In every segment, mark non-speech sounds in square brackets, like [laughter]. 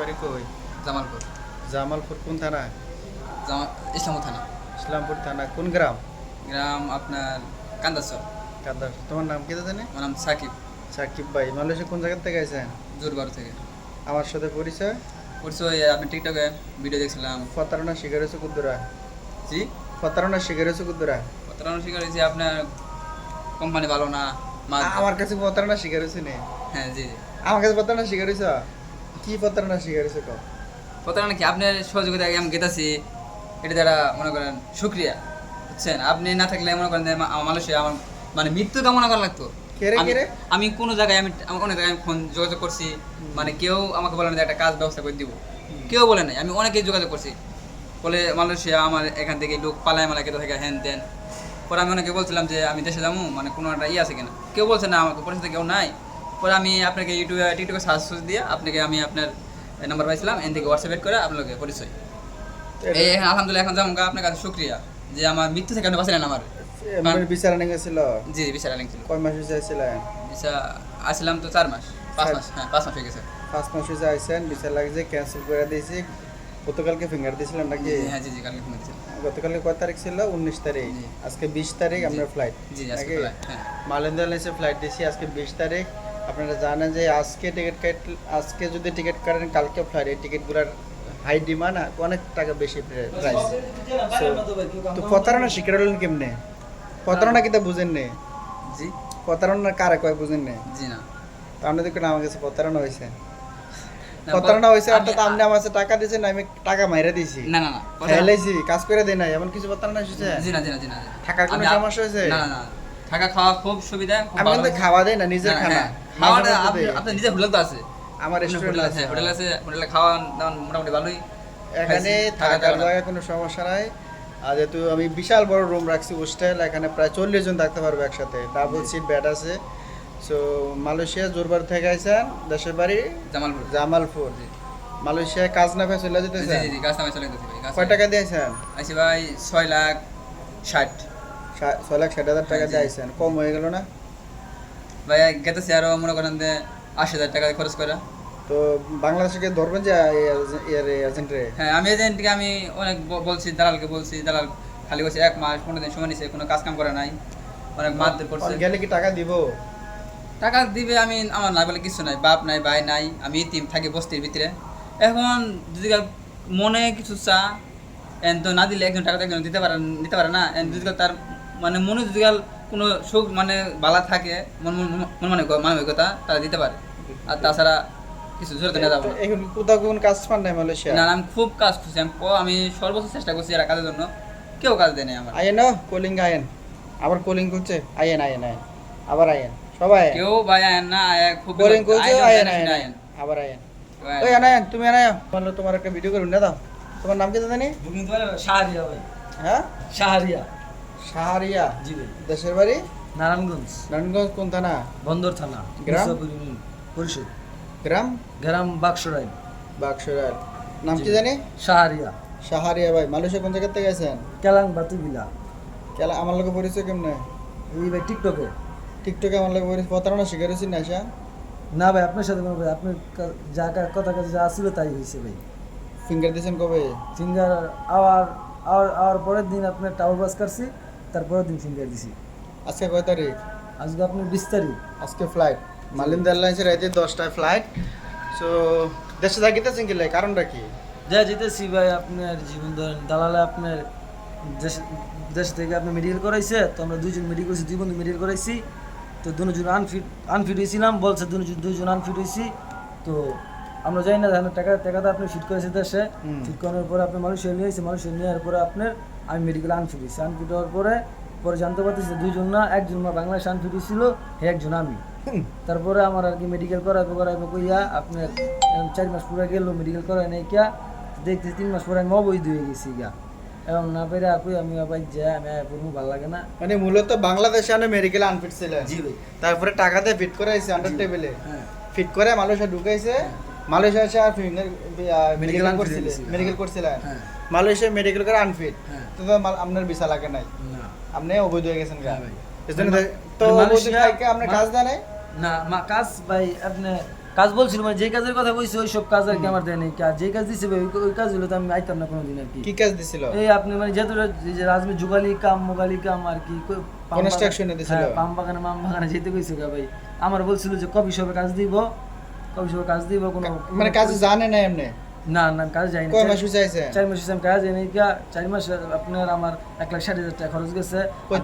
বাড়ি কই? জামালপুর। জামালপুর কোন থানা? জামা ইসলামপুর থানা। ইসলামপুর থানা কোন গ্রাম? গ্রাম আপনার কান্দাসর। কাদার তোমার নাম কি জানি? আমার নাম সাকিব। সাকিব ভাই মালয়েশিয়া কোন জায়গা থেকে আইছেন? জোরবার থেকে। আমার সাথে পরিচয়? ওই আপনি টিকটকে ভিডিও দেখছিলাম। প্রতারণা শিকার হয়েছে কুদ্দুরা। জি? প্রতারণা শিকার হয়েছে কুদ্দুরা। প্রতারণা শিকার হয়েছে আপনার কোম্পানি ভালো না আমার কাছে প্রতারণা শিকার হয়েছে নে। হ্যাঁ জি জি। আমার কাছে প্রতারণা শিকার হয়েছে? কি প্রতারণা শিকার হয়েছে কম প্রতারণা কি? আপনার সহযোগিতা আমি গেতাছি। এটা দ্বারা মনে করেন শুক্রিয়া বুঝছেন? আপনি না থাকলে মনে করেন আমার মানুষে আমার মানে মৃত্যু কামনা করা লাগতো। আমি- কোনো জায়গায় আমি অনেক জায়গায় আমি ফোন যোগাযোগ করছি। মানে কেউ আমাকে বলে না একটা কাজ ব্যবস্থা করে দিব। কেউ বলে নাই। আমি অনেকেই যোগাযোগ করছি। বলে মালয়েশিয়া আমার এখান থেকে লোক পালায় মালা কেটে থাকে হ্যান ত্যান পরে আমি অনেকে বলছিলাম যে আমি দেশে যাব মানে কোনো একটা ইয়ে আছে কিনা। কেউ বলছে না আমাকে পরিচিত কেউ নাই। পরে আমি আপনাকে ইউটিউবে টিকটকে সার্চ দিয়ে আপনাকে আমি আপনার নাম্বার পাইছিলাম এন থেকে হোয়াটসঅ্যাপ এড করে আপনাকে পরিচয়। এই এখন আলহামদুলিল্লাহ এখন যেমন আপনার কাছে শুক্রিয়া যে আমার মৃত্যু থেকে আপনি বাঁচালেন আমার। বিচার নিয়ে গেছিল? জি জি বিচার ছিল। কয় মাস হয়েছে আসলাম তো চার মাস পাঁচ মাস হ্যাঁ পাঁচ মাস হয়ে গেছে। পাঁচ মাস হয়েছে আইসেন বিচার লাগছে ক্যান্সেল করে দিয়েছি গতকালকে ফিঙ্গার দিয়েছিলেন নাকি? হ্যাঁ জি জি কালকে দিয়েছিলাম। গতকালকে কয় তারিখ ছিল? উনিশ তারিখ। আজকে বিশ তারিখ আপনার ফ্লাইট জি আজকে flight, হ্যাঁ। মালেন্দ্র ফ্লাইট দিয়েছি আজকে বিশ তারিখ। আপনারা জানেন যে আজকে টিকিট কাট আজকে যদি টিকিট কাটেন কালকে ফ্লাইট এই টিকিটগুলোর হাই ডিমান্ড অনেক টাকা বেশি প্রাইস তো প্রতারণা শিকার হলেন কেমনে? প্রতারণা কিতা বুঝেন নে? জি। প্রতারণা কারে কয় বুঝেন নে? জি না। তো আপনি দেখুন আমার কাছে প্রতারণা হয়েছে। প্রতারণা হয়েছে অর্থাৎ আপনি আমার কাছে টাকা দিয়েছেন আমি টাকা মাইরা দিয়েছি। না না না ফেলাইছি কাজ করে দেয় নাই এমন কিছু প্রতারণা হয়েছে জি না জি না জি না থাকার কোনো সমস্যা হয়েছে? না না থাকা খাওয়া খুব সুবিধা আমি কিন্তু খাওয়া দেয় না নিজের খানা। হ্যাঁ, খাওয়াটা মাঝে মধ্যে আপনি দেয়। আপনার নিজের হোটেল তো আছে। আমার রেস্টুরেন্ট আছে হোটেল আছে হোটেলে খাওয়া দাওয়া মোটামুটি ভালোই। এখানে থাকা থাকার যাবে না। জায়গায় কোনো সমস্যা নাই। আর যেহেতু আমি বিশাল বড় রুম রাখছি হোস্টেল এখানে প্রায় চল্লিশ জন থাকতে পারব একসাথে। ডাবল সিট বেড আছে। সো মালয়েশিয়া জোরবার থেকে আইসেন দেশের বাড়ি? জামালপুর। জামালপুর। জি। মালয়েশিয়ায় কাজ না চলে চলে গেছে কয় টাকা দিয়েছেন আইসি ভাই ছয় লাখ ষাট। ছয় লাখ ষাট হাজার টাকা হ্যাঁ, দিয়ে আইসেন কম হয়ে গেল না? ভাই গেতেছি আরও মনে করেন যে আশি হাজার টাকা খরচ করে তো বাংলাদেশকে ধরবেন যে এর এজেন্টরে হ্যাঁ আমি এজেন্টকে আমি অনেক বলছি দালালকে বলছি দালাল খালি বলছে এক মাস পনেরো দিন সময় নিছে কোনো কাজ কাম করে নাই অনেক মারধর করছে। গেলে কি টাকা দিব? টাকা দিবে আমি আমার নাই বলে কিছু নাই বাপ নাই ভাই নাই আমি ইতিম থাকি বস্তির ভিতরে। এখন যদি মনে কিছু চা এন তো না দিলে একজন টাকা একজন দিতে পারে দিতে পারে না এন যদি তার মানে মনে যদি কোনো সুখ মানে বালা থাকে মন মন মন মানবিকতা তারা দিতে পারে। আর তাছাড়া কিছু জোর নেওয়া যাবে এখন কোথাও কোন কাজ পান নাই মালয়েশিয়া না না, আমি খুব কাজ করছি আমি আমি সর্বোচ্চ চেষ্টা করছি এরা কাজের জন্য। কেউ কাজ দেয়নি আমার। আয়েন কলিং আয়েন আবার কলিং করছে? আয়েন আয়েন আয়েন আবার আয়েন সবাই আয়েন কেউ ভাই আয়েন না আয়েন খুব কলিং করছে আয়েন আয়েন আয়েন না আবার আয়েন আয়েন। ওই আনায়ন তুমি বলল তোমার একটা ভিডিও করে না দাও তোমার নাম কি জানি বুকিং তো শাহরিয়া ভাই। হ্যাঁ? শাহরিয়া শাহরিয়া জি ভাই। দেশের বাড়ি? নারায়ণগঞ্জ। নারায়ণগঞ্জ কোন থানা? বন্দর থানা গ্রাম? পরিষদ। গ্রাম? গ্রাম বাক্সরাই। বাক্সরার নাম কি জানি? শাহরিয়া। শাহরিয়া ভাই মালয়েশিয়া কোন জায়গা থেকে গেছেন কেলাং বাতুবিলা কেলা আমার লোক পরিচয় কেমনে? এই ভাই টিকটকে। টিকটকে আমার লোক পরিচয় প্রতারণা শিকার হয়েছি না আসা না ভাই আপনার সাথে কোনো ভাই আপনার যা কথা কাছে যা ছিল তাই হয়েছে ভাই। ফিঙ্গার দিয়েছেন কবে? ফিঙ্গার আওয়ার আওয়ার আওয়ার পরের দিন আপনার টাওয়ার বাস কাটছি তারপরের দিন ফিঙ্গার দিছি। আজকে কয় তারিখ? আজকে আপনি বিশ তারিখ। আজকে ফ্লাইট মালিন্দ এয়ারলাইন্সের রাইতে দশটায় ফ্লাইট সো দেশে থাকিতেছেন কি লাই? কারণটা কি? যা যেতেছি ভাই আপনার জীবন ধরেন দালালে আপনার দেশ দেশ থেকে আপনি মেডিকেল করাইছে তো আমরা দুইজন মেডিকেল করেছি দুই বন্ধু মেডিকেল করাইছি। তো দুজন আনফিট আনফিট হয়েছিলাম বলছে দুজন দুইজন আনফিট হয়েছি তো আমরা জানি না ধানের টাকা টাকাটা আপনি ফিট করেছে দেশে। ফিট করানোর পরে আপনি মানুষের নিয়ে এসেছে মানুষের নেওয়ার পরে আপনার আমি মেডিকেল আনফিট হয়েছি আনফিট হওয়ার পরে পরে জানতে পারতেছি দুইজন না একজন না বাংলাদেশ আনফিট হয়েছিল হে একজন আমি। তারপরে আমার আর কি মেডিকেল করাইবো করাইবো কইয়া আপনার চার মাস পুরো গেল মেডিকেল করাই নাই কিয়া। দেখতে তিন মাস পরে আমি অবৈধ হয়ে গেছি গা। এবং না পেরে কই আমি আবার যাই আমি পড়ব ভালো লাগে না। মানে মূলত বাংলাদেশে আনে মেডিকেল আনফিট ছিলেন জি তারপরে টাকাতে ফিট করে আইছে আন্ডার টেবিলে হ্যাঁ। ফিট করে মানুষে ঢুকাইছে। মালয়েশিয়া এসে আর মেডিকেল করছিলেন মেডিকেল করছিলেন মালয়েশিয়া মেডিকেল করে আনফিট হ্যাঁ। তো আপনার ভিসা লাগে নাই। আপনি অবৈধ হয়ে গেছেন গা। হ্যাঁ এজন্য মানে তো মানে মা- কাজ দেয় নাই? না মা কাজ ভাই আপনি কাজ বলছিল মানে যে কাজের কথা কইছে ওই সব কাজ আর কি আমার দেয় নাই। কাজ যে কাজ দিছে ভাই, ওই- ওই কাজগুলো তো আমি আইতাম না কোনোদিন আর কি। কি কাজ দিছিল? এই আপনি মানে যেহেতু যে রাজমি যুগালি কাম মোগালি কাম আর কি বাগান- দিছিল? হ্যাঁ, পাম বাগানে মাম বাগানে যেতে কইছে ভাই। আমার বলছিল যে কবি সবে কাজ দিব কবি সবে কাজ দিব কোনো মানে কাজ জানে না এমনি? না না কাজ যাই না কয় মাস হইছে চার মাস হইছে কাজ গা চার মাস আপনার আমার এক লাখ ষাট হাজার টাকা খরচ গেছে। আর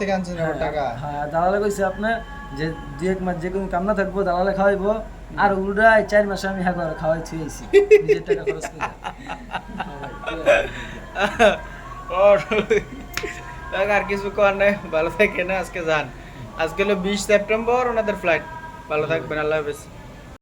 থেকে আনছেন হ্যাঁ, টাকা? হ্যাঁ দালালে কইছে আপনার যে দুই এক মাস যে কোনো কাম না থাকব দালালে খাওয়াইবো। আর উল্টায় চার মাসে আমি হ্যাঁ করে খাওয়াই থুয়েছি নিজের টাকা খরচ করে। [laughs] আর কিছু করার নাই ভালো থাকে না আজকে যান। আজকে হলো বিশ সেপ্টেম্বর ওনাদের ফ্লাইট ভালো থাকবেন আল্লাহ হাফেজ।